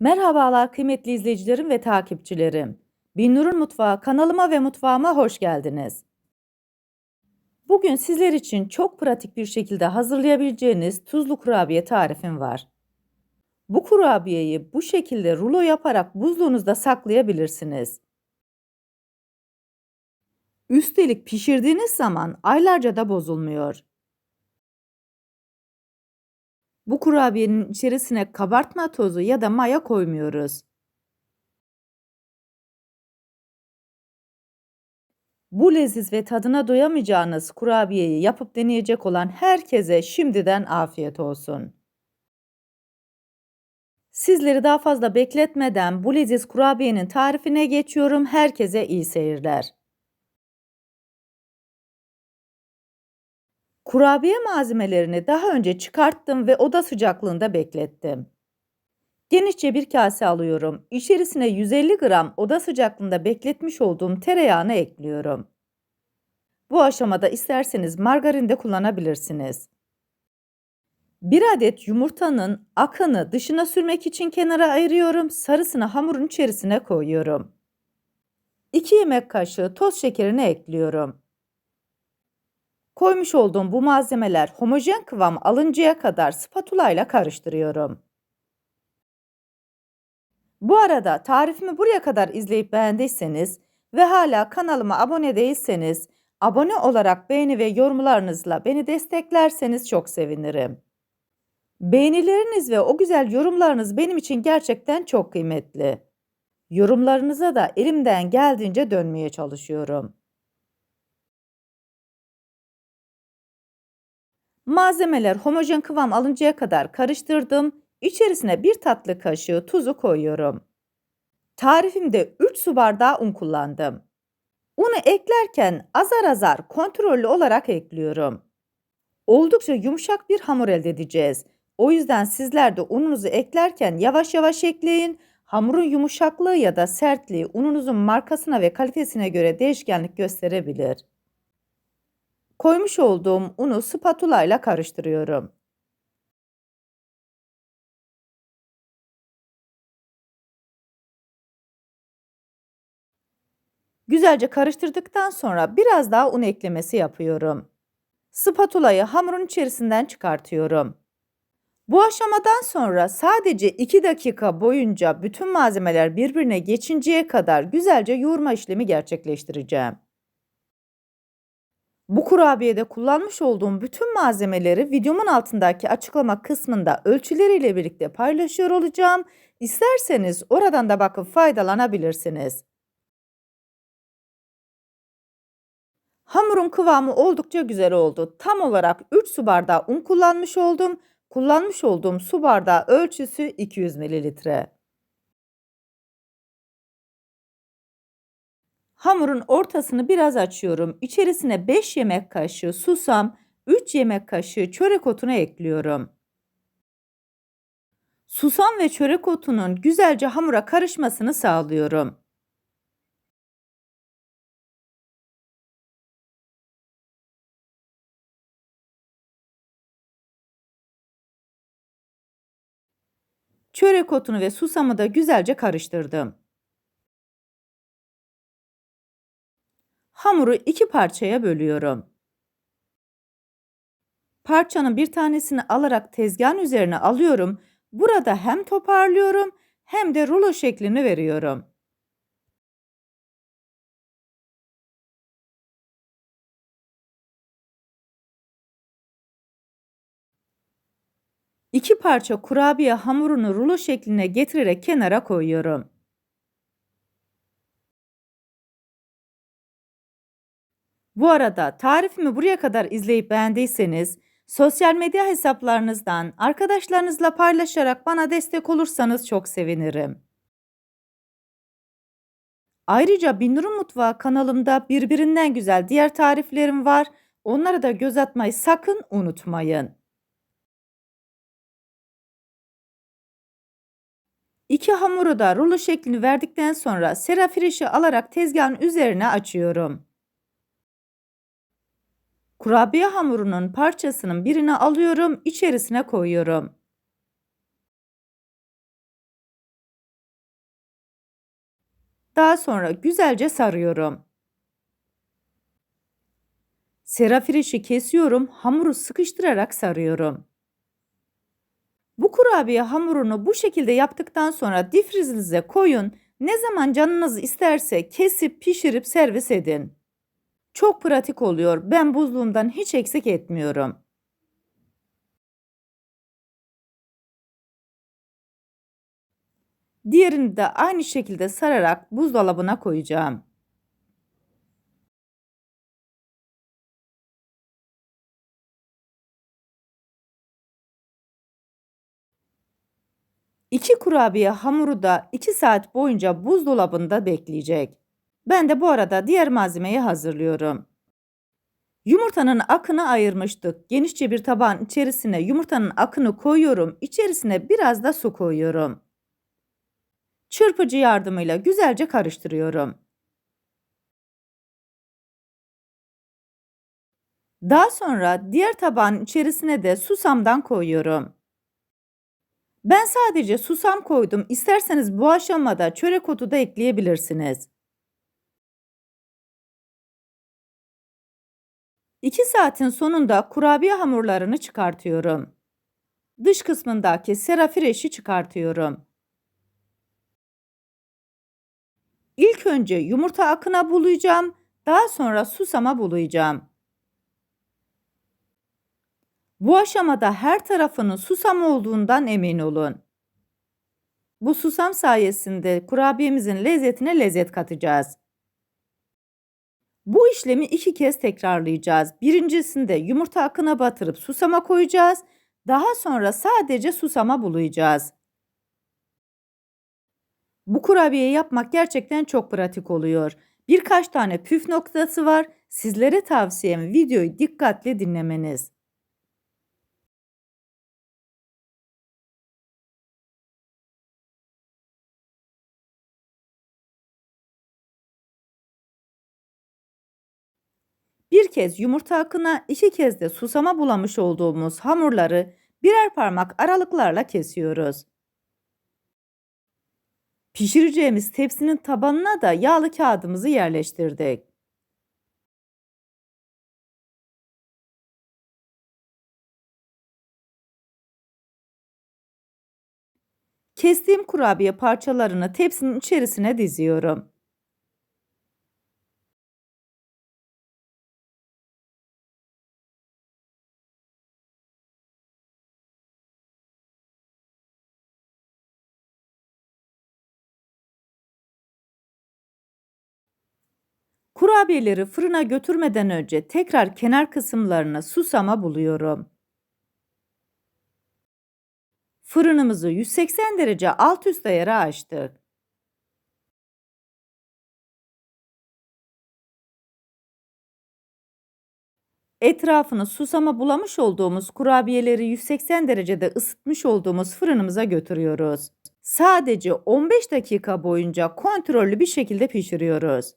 Merhabalar kıymetli izleyicilerim ve takipçilerim. Binnur'un Mutfağı kanalıma ve mutfağıma hoş geldiniz. Bugün sizler için çok pratik bir şekilde hazırlayabileceğiniz tuzlu kurabiye tarifim var. Bu kurabiyeyi bu şekilde rulo yaparak buzluğunuzda saklayabilirsiniz. Üstelik pişirdiğiniz zaman aylarca da bozulmuyor. Bu kurabiyenin içerisine kabartma tozu ya da maya koymuyoruz. Bu leziz ve tadına doyamayacağınız kurabiyeyi yapıp deneyecek olan herkese şimdiden afiyet olsun. Sizleri daha fazla bekletmeden bu leziz kurabiyenin tarifine geçiyorum. Herkese iyi seyirler. Kurabiye malzemelerini daha önce çıkarttım ve oda sıcaklığında beklettim. Genişçe bir kase alıyorum. İçerisine 150 gram oda sıcaklığında bekletmiş olduğum tereyağını ekliyorum. Bu aşamada isterseniz margarin de kullanabilirsiniz. Bir adet yumurtanın akını dışına sürmek için kenara ayırıyorum. Sarısını hamurun içerisine koyuyorum. 2 yemek kaşığı toz şekerini ekliyorum. Koymuş olduğum bu malzemeler homojen kıvam alıncaya kadar spatula karıştırıyorum. Bu arada tarifimi buraya kadar izleyip beğendiyseniz ve hala kanalıma abone değilseniz abone olarak beğeni ve yorumlarınızla beni desteklerseniz çok sevinirim. Beğenileriniz ve o güzel yorumlarınız benim için gerçekten çok kıymetli. Yorumlarınıza da elimden geldiğince dönmeye çalışıyorum. Malzemeler homojen kıvam alıncaya kadar karıştırdım. İçerisine bir tatlı kaşığı tuzu koyuyorum. Tarifimde 3 su bardağı un kullandım. Unu eklerken azar azar kontrollü olarak ekliyorum. Oldukça yumuşak bir hamur elde edeceğiz. O yüzden sizler de ununuzu eklerken yavaş yavaş ekleyin. Hamurun yumuşaklığı ya da sertliği ununuzun markasına ve kalitesine göre değişkenlik gösterebilir. Koymuş olduğum unu spatula ile karıştırıyorum. Güzelce karıştırdıktan sonra biraz daha un eklemesi yapıyorum. Spatulayı hamurun içerisinden çıkartıyorum. Bu aşamadan sonra sadece 2 dakika boyunca bütün malzemeler birbirine geçinceye kadar güzelce yoğurma işlemi gerçekleştireceğim. Bu kurabiyede kullanmış olduğum bütün malzemeleri videomun altındaki açıklama kısmında ölçüleriyle birlikte paylaşıyor olacağım. İsterseniz oradan da bakıp faydalanabilirsiniz. Hamurun kıvamı oldukça güzel oldu. Tam olarak 3 su bardağı un kullanmış oldum. Kullanmış olduğum su bardağı ölçüsü 200 mililitre. Hamurun ortasını biraz açıyorum. İçerisine 5 yemek kaşığı susam, 3 yemek kaşığı çörek otunu ekliyorum. Susam ve çörek otunun güzelce hamura karışmasını sağlıyorum. Çörek otunu ve susamı da güzelce karıştırdım. Hamuru iki parçaya bölüyorum. Parçanın bir tanesini alarak tezgahın üzerine alıyorum. Burada hem toparlıyorum hem de rulo şeklini veriyorum. İki parça kurabiye hamurunu rulo şekline getirerek kenara koyuyorum. Bu arada tarifimi buraya kadar izleyip beğendiyseniz sosyal medya hesaplarınızdan arkadaşlarınızla paylaşarak bana destek olursanız çok sevinirim. Ayrıca Binnur'un Mutfağı kanalımda birbirinden güzel diğer tariflerim var. Onları da göz atmayı sakın unutmayın. İki hamuru da rulo şeklini verdikten sonra serafirişi alarak tezgahın üzerine açıyorum. Kurabiye hamurunun parçasının birini alıyorum, içerisine koyuyorum. Daha sonra güzelce sarıyorum. Serafirişi kesiyorum, hamuru sıkıştırarak sarıyorum. Bu kurabiye hamurunu bu şekilde yaptıktan sonra difrizinize koyun. Ne zaman canınız isterse kesip pişirip servis edin. Çok pratik oluyor. Ben buzluğumdan hiç eksik etmiyorum. Diğerini de aynı şekilde sararak buzdolabına koyacağım. İki kurabiye hamuru da 2 saat boyunca buzdolabında bekleyecek. Ben de bu arada diğer malzemeyi hazırlıyorum. Yumurtanın akını ayırmıştık. Genişçe bir tabağın içerisine yumurtanın akını koyuyorum. İçerisine biraz da su koyuyorum. Çırpıcı yardımıyla güzelce karıştırıyorum. Daha sonra diğer tabağın içerisine de susamdan koyuyorum. Ben sadece susam koydum. İsterseniz bu aşamada çörek otu da ekleyebilirsiniz. 2 saatin sonunda kurabiye hamurlarını çıkartıyorum. Dış kısmındaki serafireşi çıkartıyorum. İlk önce yumurta akına bulayacağım, daha sonra susama bulayacağım. Bu aşamada her tarafının susam olduğundan emin olun. Bu susam sayesinde kurabiyemizin lezzetine lezzet katacağız. Bu işlemi iki kez tekrarlayacağız. Birincisinde yumurta akına batırıp susama koyacağız. Daha sonra sadece susama bulayacağız. Bu kurabiye yapmak gerçekten çok pratik oluyor. Birkaç tane püf noktası var. Sizlere tavsiyem videoyu dikkatle dinlemeniz. Bir kez yumurta akına, iki kez de susama bulamış olduğumuz hamurları birer parmak aralıklarla kesiyoruz. Pişireceğimiz tepsinin tabanına da yağlı kağıdımızı yerleştirdik. Kestiğim kurabiye parçalarını tepsinin içerisine diziyorum. Kurabiyeleri fırına götürmeden önce tekrar kenar kısımlarına susama buluyorum. Fırınımızı 180 derece alt üst ayara açtık. Etrafını susama bulamış olduğumuz kurabiyeleri 180 derecede ısıtmış olduğumuz fırınımıza götürüyoruz. Sadece 15 dakika boyunca kontrollü bir şekilde pişiriyoruz.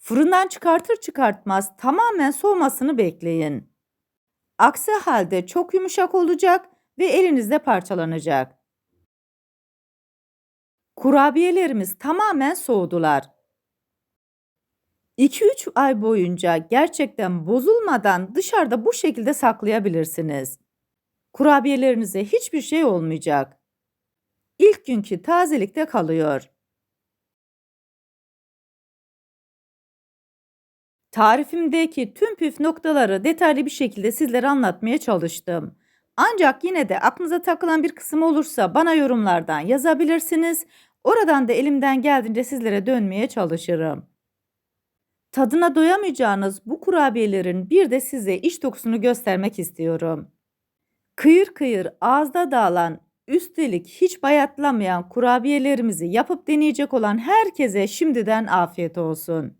Fırından çıkartır çıkartmaz tamamen soğumasını bekleyin. Aksi halde çok yumuşak olacak ve elinizde parçalanacak. Kurabiyelerimiz tamamen soğudular. 2-3 ay boyunca gerçekten bozulmadan dışarıda bu şekilde saklayabilirsiniz. Kurabiyelerinize hiçbir şey olmayacak. İlk günkü tazelikte kalıyor. Tarifimdeki tüm püf noktaları detaylı bir şekilde sizlere anlatmaya çalıştım. Ancak yine de aklınıza takılan bir kısım olursa bana yorumlardan yazabilirsiniz. Oradan da elimden geldiğince sizlere dönmeye çalışırım. Tadına doyamayacağınız bu kurabiyelerin bir de size iç dokusunu göstermek istiyorum. Kıyır kıyır ağızda dağılan, üstelik hiç bayatlamayan kurabiyelerimizi yapıp deneyecek olan herkese şimdiden afiyet olsun.